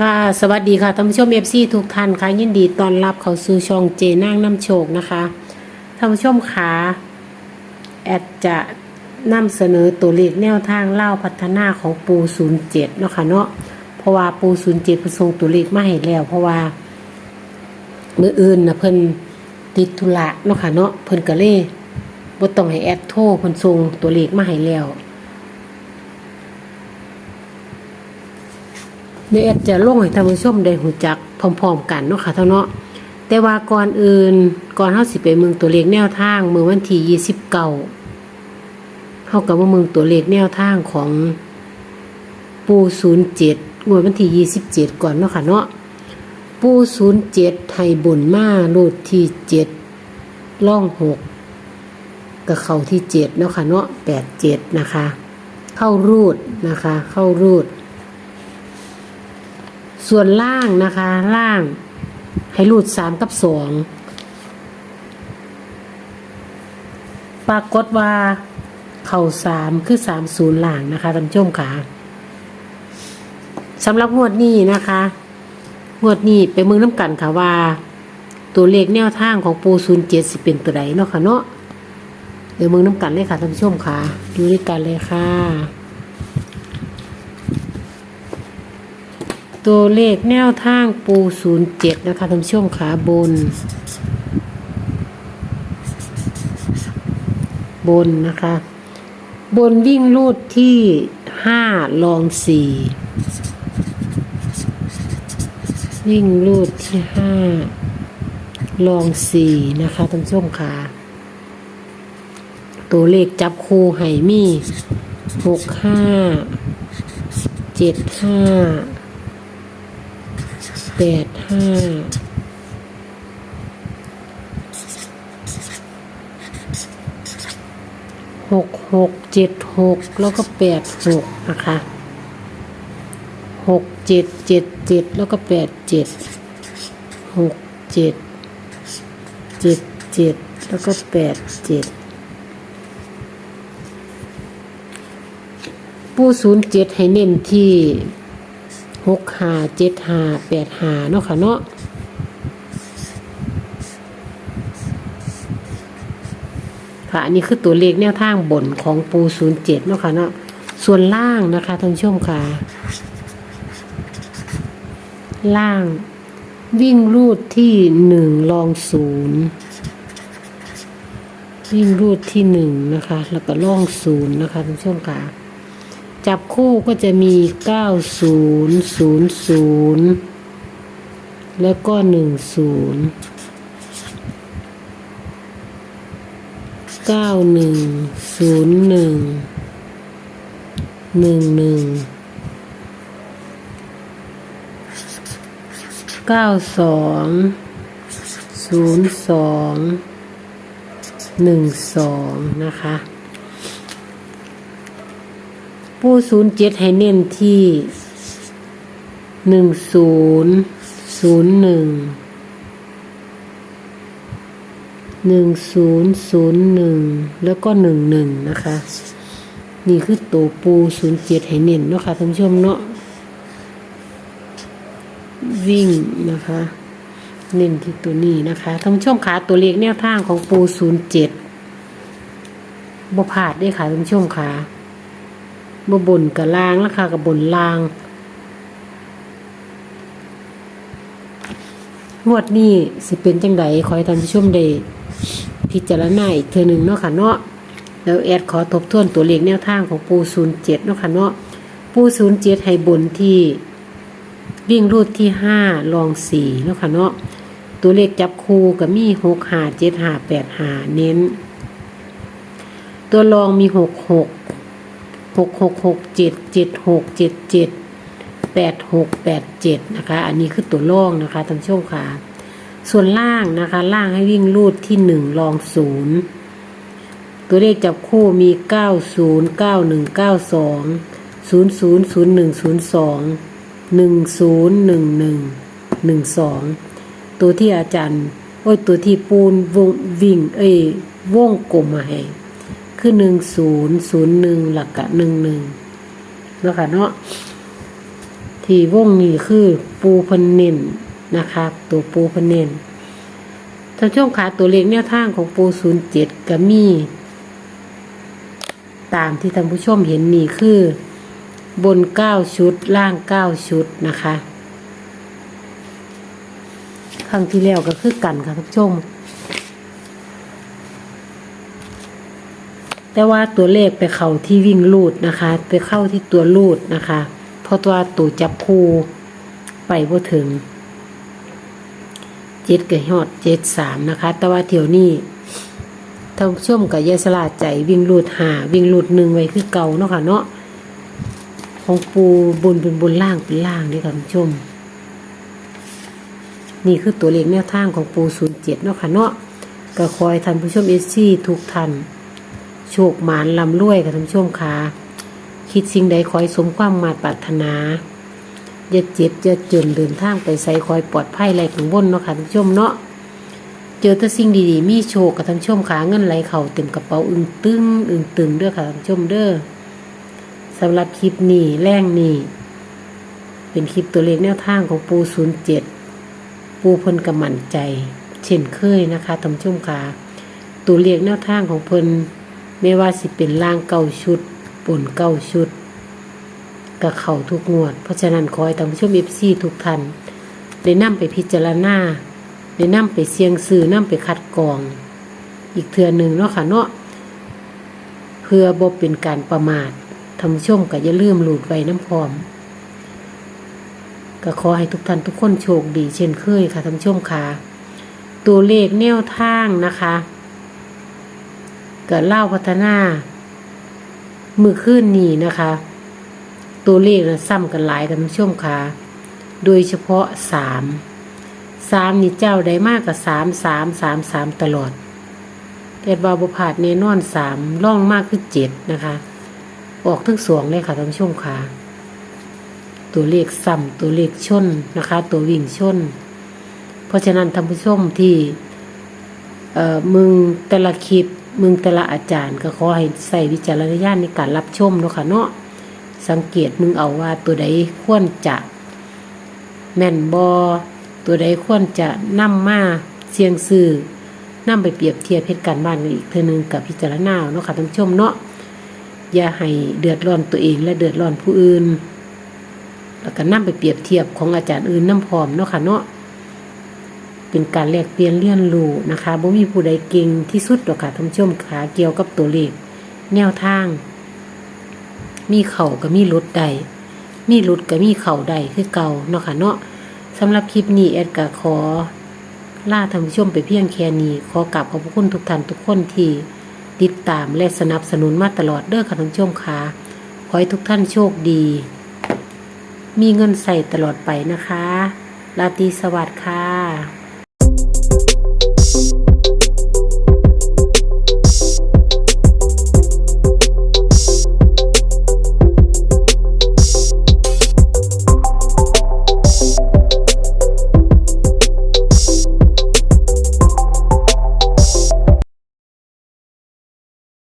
ค่ะสวัสดีค่ะท่านผู้ชมเอฟซีทุกท่านค่ะยินดีต้อนรับเข้าสู่ช่องเจนางน้ำโชคนะคะท่านผู้ชมขาแอดจะนำเสนอตัวเลขแนวทางเล่าพัฒนาของปู07เนาะค่ะเนาะเพราะว่าปู07เพิ่นส่งตัวเลขมาให้แล้ว เพราะว่ามืออื่นนะเพิ่นติดธุระเนาะค่ะเนาะเพิ่นก็เลยบ่ต้องให้แอดโทรเพิ่นส่งตัวเลขมาให้แล้ว เดี๋ยวแอดจะลงให้ท่านผู้ชมได้หูจักพร้อมๆกันเนาะค่ะเท่าเนาะแต่ว่าก่อนอื่นก่อนเฮาสิไปเมืองตัวเลขแนวทางเมื่อวันที่29เฮากับว่าเมืองตัวเลขแนวทางของปู07งวดวันที่27ก่อนเนาะค่ะเนาะปู07ไทยบุญมารูดที่7ล่อง6กับเข้าที่7เนาะค่ะเนาะ87นะคะ เข้ารูดนะคะ เข้ารูด ส่วนล่างนะคะ ล่าง ให้รูดสามกับสองปรากฏว่า เข่าสามคือสามศูนย์หล่างนะคะท่านผู้ชมค่ะสำหรับงวดนี้นะคะ งวดนี้ไปเมืองน้ำกันค่ะว่า ตัวเลขแนวทางของปูศูนย์เจ็ดสิเป็นตัวใดเนาะค่ะเนาะเดี๋ยวเมืองน้ำกันเลยค่ะท่านผู้ชมค่ะ ดูด้วยกันเลยค่ะ ตัวเลขแนวทางปู07นะคะท่านผู้ชมขาบน บนนะคะ บนวิ่งลูดที่5ลอง4วิ่งลูดที่5ลอง4นะคะท่านผู้ชมขาตัวเลขจับคู่ไห่มี6 5 7 5 แปดห้าหกหกเจ็ดหกแล้วก็แปดหกนะคะหกเจ็ดเจ็ดเจ็ดแล้วก็แปดเจ็ดหกเจ็ดเจ็ดเจ็ดแล้วก็แปดเจ็ดผู้ศูนย์เจ็ดให้เน้นที่ หกหาเจ็ดหาแปดหาเนาะค่ะเนาะค่ะอันนี้คือตัวเลขแนวทางบนของปูศูนย์เจ็ดเนาะค่ะเนาะส่วนล่างนะคะท่านผู้ชมค่ะ ล่างวิ่งรูดที่หนึ่งลองศูนย์วิ่งรูดที่หนึ่งนะคะ แล้วก็ล่องศูนย์นะคะท่านผู้ชมค่ะ จับคู่ก็จะมี 9000 แล้วก็ 10 9101 11 92 02 12 นะคะ ผู้ศูนย์เจ็ดให้เน้นที่หนึ่งศูนย์ศูนย์หนึ่งหนึ่งศูนย์ศูนย์หนึ่งแล้วก็หนึ่งหนึ่งนะคะ นี่คือตัวปูศูนย์เจ็ดให้เน้นเนาะค่ะท่านผู้ชมเนาะวิ่งนะคะ เน้นที่ตัวนี้นะคะท่านผู้ชมขาตัวเลขแนวทางของปูศูนย์เจ็ดบ่พลาดได้ค่ะท่านผู้ชมขา บ่บนกับลางราคากับบนลาง งวดนี้สิเป็นจังไดขอให้ท่านผู้ชมได้พิจารณาอีกเทือหนึ่งเนาะค่ะเนาะแล้วแอดขอทบทวนตัวเลขแนวทางของปู07เนาะค่ะเนาะปู07ให้บนที่วิ่งรูดที่5ลอง4เนาะค่ะเนาะตัวเลขจับคู่ก็มี6 5 7 5 8 5เน้น ตัวรองมี6 6หก หกหกหกเจ็ดเจ็ดหกเจ็ดเจ็ดแปดหกแปดเจ็ดนะคะ อันนี้คือตัวล่องนะคะท่านผู้ชมค่ะ ส่วนล่างนะคะ ล่างให้วิ่งรูดที่หนึ่งลองศูนย์ตัวเลขจับคู่มีเก้าศูนย์เก้าหนึ่งเก้าสองศูนย์ศูนย์ศูนย์หนึ่งศูนย์สองหนึ่งศูนย์หนึ่งหนึ่งหนึ่งสองตัวที่อาจารย์ โอ้ยตัวที่ปูนวงวิ่ง เอ้ยวงกลมมาให้ คือหนึ่งศูนย์ศูนย์หนึ่งหลักกะหนึ่งหนึ่งนะคะเนาะที่วงนี้คือปูพันเนนนะคะ ตัวปูพันเนนท่านผู้ชมขาตัวเลขแนวทางของปูศูนย์เจ็ดก็มีตามที่ท่านผู้ชมเห็นนี่คือบนเก้าชุด ล่างเก้าชุดนะคะ ครั้งที่แล้วก็คือกันค่ะท่านผู้ชม แต่ว่าตัวเลขไปเข้าที่วิ่งลูดนะคะ ไปเข้าที่ตัวลูดนะคะเพราะว่าตัวจับคู่ไปบ่ถึงเจ็ดกับฮอดเจ็ดสามนะคะ แต่ว่าเที่ยวนี้ท่านผู้ชมกับยายสลาดใจวิ่งลูดหาวิ่งลูดหนึ่งไว้คือเก่าเนาะค่ะเนาะของปูบนเป็นบนล่างเป็นล่างนี่ค่ะท่านผู้ชม นี่คือตัวเลขแนวทางของปูศูนย์เจ็ดเนาะค่ะเนาะก็คอยท่านผู้ชมเอซี่ทุกท่าน โชคหมานลำรวยกับท่านผู้ชมค่ะคิดสิ่งใดขอให้สมความมาปรารถนา อย่าเจ็บอย่าจนเดินทางไปใส่คอยปลอดภัยไรของบนเนาะค่ะท่านผู้ชมเนาะเจอแต่สิ่งดีๆ มีโชคกับท่านผู้ชมขาเงินไหลเข่าเต็มกระเป๋าอึ้งตึงอึ้งตึงเด้อค่ะท่านผู้ชมเด้อสำหรับคลิปนี้แรงนี้เป็นคลิปตัวเลขแนวทางของปูศูนย์เจ็ดปูเพิ่นกำมั่นใจ เช่นเคยนะคะท่านผู้ชมขาตัวเลขแนวทางของเพิ่น ไม่ว่าสิเป็นล่างเก้าชุดบนเก้าชุดก็เข่าทุกงวด เพราะฉะนั้นขอให้ท่านผู้ชมเอฟซีทุกท่านได้นำไปพิจารณาได้นำไปเสียงซื้อนำไปคัดกรอง อีกเทือหนึ่งเนาะค่ะเนาะเพื่อบ่เป็นการประมาทท่านผู้ชมก็อย่าลืมหลุดไว้น้ำพร้อมก็ขอให้ทุกท่านทุกคนโชคดีเช่นเคยค่ะท่านผู้ชมค่ะ ตัวเลขแนวทางนะคะ กิดเล่าพัฒนามือขึ้นนี่นะคะ ตัวเลขนะซ้ำกันหลายท่านผู้ชมค่ะ โดยเฉพาะสามสามนี่เจ้าได้มากกับสามสามสามสามตลอดเอ็ดบาบุผาดเนนอนสามล่องมากคือเจ็ดนะคะ ออกทั้งสองเลยค่ะท่านผู้ชมค่ะ ตัวเลขซ้ำตัวเลขชนนะคะ ตัววิ่งชน เพราะฉะนั้นท่านผู้ชมที่เอ่อมึงแต่ละคลิป มึงแต่ละอาจารย์ก็ขอให้ใส่วิจารณญาณในการรับชมเนาะค่ะเนาะสังเกตมึงเอาว่าตัวใดควรจะ แม่นบอตัวใดควรจะนำมาเสียงซื้อนำไปเปรียบเทียบเหตุการณ์บ้านกันอีกเทือนึงกับพิจารณาเนาะค่ะท่านผู้ชมเนาะอย่าให้เดือดร้อนตัวเองและเดือดร้อนผู้อื่น แล้วก็นำไปเปรียบเทียบของอาจารย์อื่นน้ำพร้อมเนาะค่ะเนาะ เป็นการแลกเปลี่ยนเรียนรู้นะคะบ่มีผู้ใดเก่งที่สุดหรอกค่ะท่านผู้ชมขาเกี่ยวกับตัวเลขแนวทาง มีเข่าก็มีลดใดมีลดก็มีเข่าใดคือเก่าเนาะค่ะเนาะสำหรับคลิปนี้แอดก็ขอล่าท่านผู้ชมไปเพียงแค่นี้ ขอกราบขอบพระคุณทุกท่านทุกคนที่ติดตามและสนับสนุนมาตลอดเด้อค่ะท่านผู้ชมค่ะขอให้ทุกท่านโชคดี มีเงินใส่ตลอดไปนะคะราตรีสวัสดิ์ค่ะ